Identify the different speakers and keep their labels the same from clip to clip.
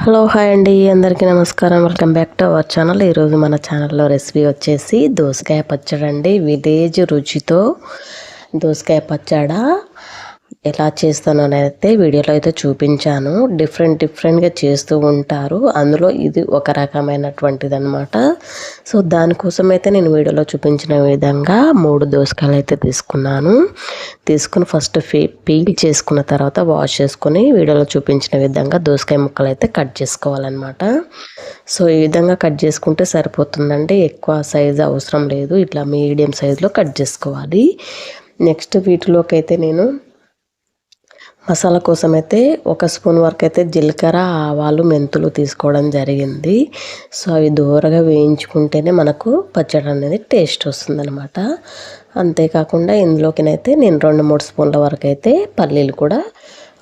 Speaker 1: Hello hi అండి. అందరికీ నమస్కారం. Welcome back to our channel. ఈరోజు మన ఛానల్లో రెసిపీ వచ్చేసి దోసకాయ పచ్చడి అండి విలేజ్ రుచితో దోసకాయ పచ్చడ. ఎలా చేస్తాను అయితే వీడియోలో అయితే చూపించాను. డిఫరెంట్ డిఫరెంట్గా చేస్తూ ఉంటారు. అందులో ఇది ఒక రకమైనటువంటిది అనమాట సో దానికోసం అయితే నేను వీడియోలో చూపించిన విధంగా మూడు దోసకాయలు అయితే తీసుకున్నాను. తీసుకుని ఫస్ట్ ఫీ పీల్ చేసుకున్న తర్వాత వాష్ చేసుకొని వీడియోలో చూపించిన విధంగా దోసకాయ ముక్కలు అయితే కట్ చేసుకోవాలన్నమాట. సో ఈ విధంగా కట్ చేసుకుంటే సరిపోతుందండి. ఎక్కువ సైజు అవసరం లేదు. ఇట్లా మీడియం సైజులో కట్ చేసుకోవాలి. నెక్స్ట్ వీటిలోకి అయితే నేను మసాలా కోసం అయితే ఒక స్పూన్ వరకు అయితే జీలకర్ర ఆవాలు మెంతులు తీసుకోవడం జరిగింది. సో అవి దూరగా వేయించుకుంటేనే మనకు పచ్చడి అనేది టేస్ట్ వస్తుందనమాట అంతేకాకుండా ఇందులోకినైతే నేను రెండు మూడు స్పూన్ల వరకు అయితే పల్లీలు కూడా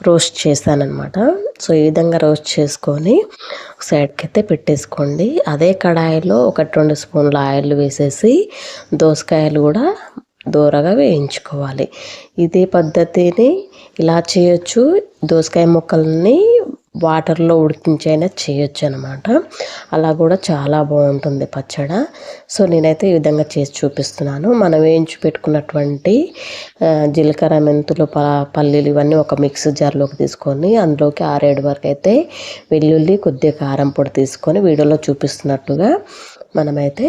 Speaker 1: రోస్ట్ చేశానమాట సో ఈ విధంగా రోస్ట్ చేసుకొని సైడ్కి అయితే పెట్టేసుకోండి. అదే కడాయిలో ఒకటి రెండు స్పూన్ల ఆయిల్ వేసేసి దోసకాయలు కూడా దూరగా వేయించుకోవాలి. ఇదే పద్ధతిని ఇలా చేయొచ్చు. దోసకాయ ముక్కల్ని వాటర్లో ఉడికించైనా చేయొచ్చు అనమాట అలా కూడా చాలా బాగుంటుంది పచ్చడ. సో నేనైతే ఈ విధంగా చేసి చూపిస్తున్నాను. మనం వేయించి పెట్టుకున్నటువంటి జీలకర్ర మెంతులు ప పల్లీలు ఇవన్నీ ఒక మిక్స్ జార్లోకి తీసుకొని అందులోకి ఆరేడు వరకు అయితే వెల్లుల్లి కొద్దిగా కారం పొడి తీసుకొని వీడియోలో చూపిస్తున్నట్టుగా మనమైతే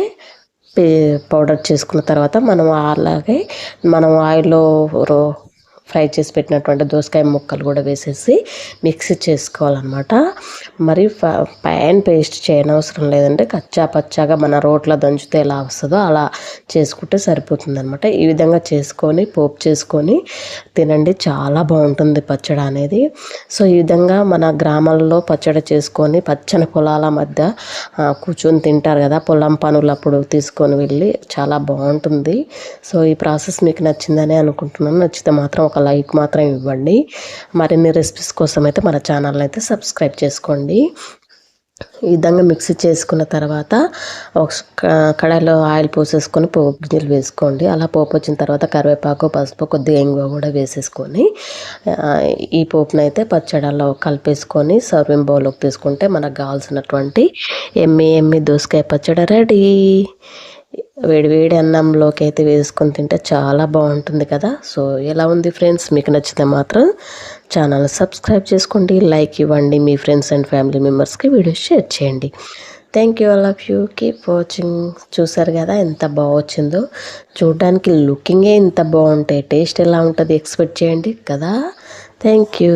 Speaker 1: పౌడర్ చేసుకున్న తర్వాత మనం అలాగే మనం ఆయిల్లో ఫ్రై చేసి పెట్టినటువంటి దోసకాయ ముక్కలు కూడా వేసేసి మిక్స్ చేసుకోవాలన్నమాట. మరి ప్యాన్ పేస్ట్ చేయనవసరం లేదంటే కచ్చా పచ్చాగా మన రోట్లో దంచితే ఎలా వస్తుందో అలా చేసుకుంటే సరిపోతుందనమాట ఈ విధంగా చేసుకొని పోపు చేసుకొని తినండి. చాలా బాగుంటుంది పచ్చడి అనేది. సో ఈ విధంగా మన గ్రామాల్లో పచ్చడి చేసుకొని పచ్చని పొలాల మధ్య కూర్చొని తింటారు కదా పొలం పనులు అప్పుడు తీసుకొని వెళ్ళి చాలా బాగుంటుంది. సో ఈ ప్రాసెస్ మీకు నచ్చిందని అనుకుంటున్నాను. నచ్చితే మాత్రం ఒక లైక్ మాత్రం ఇవ్వండి. మరిన్ని రెసిపీస్ కోసం అయితే మన ఛానల్ని అయితే సబ్స్క్రైబ్ చేసుకోండి. ఈ విధంగా మిక్సీ చేసుకున్న తర్వాత ఒక కడాయిలో ఆయిల్ పోసేసుకొని పోపు గింజలు వేసుకోండి. అలా పోపు వచ్చిన తర్వాత కరివేపాకు పసుపు కొద్దిగా ఇంగువ కూడా వేసేసుకొని ఈ పోపునైతే పచ్చడిలో కలిపేసుకొని సర్వింగ్ బౌల్లోకి తీసుకుంటే మనకు కావాల్సినటువంటి ఎమ్మి ఎమ్మి దోసకాయ పచ్చడి రెడీ. వేడివేడి అన్నంలోకి అయితే వేసుకొని తింటే చాలా బాగుంటుంది కదా. సో ఎలా ఉంది ఫ్రెండ్స్? మీకు నచ్చితే మాత్రం ఛానల్ సబ్స్క్రైబ్ చేసుకోండి లైక్ ఇవ్వండి మీ ఫ్రెండ్స్ అండ్ ఫ్యామిలీ మెంబర్స్కి వీడియో షేర్ చేయండి. Thank you all of you. Keep watching. చూసారు కదా ఎంత బాగా వచ్చిందో. చూడడానికి లుకింగే ఇంత బాగుంటాయి టేస్ట్ ఎలా ఉంటుంది ఎక్స్పెక్ట్ చేయండి కదా. Thank you.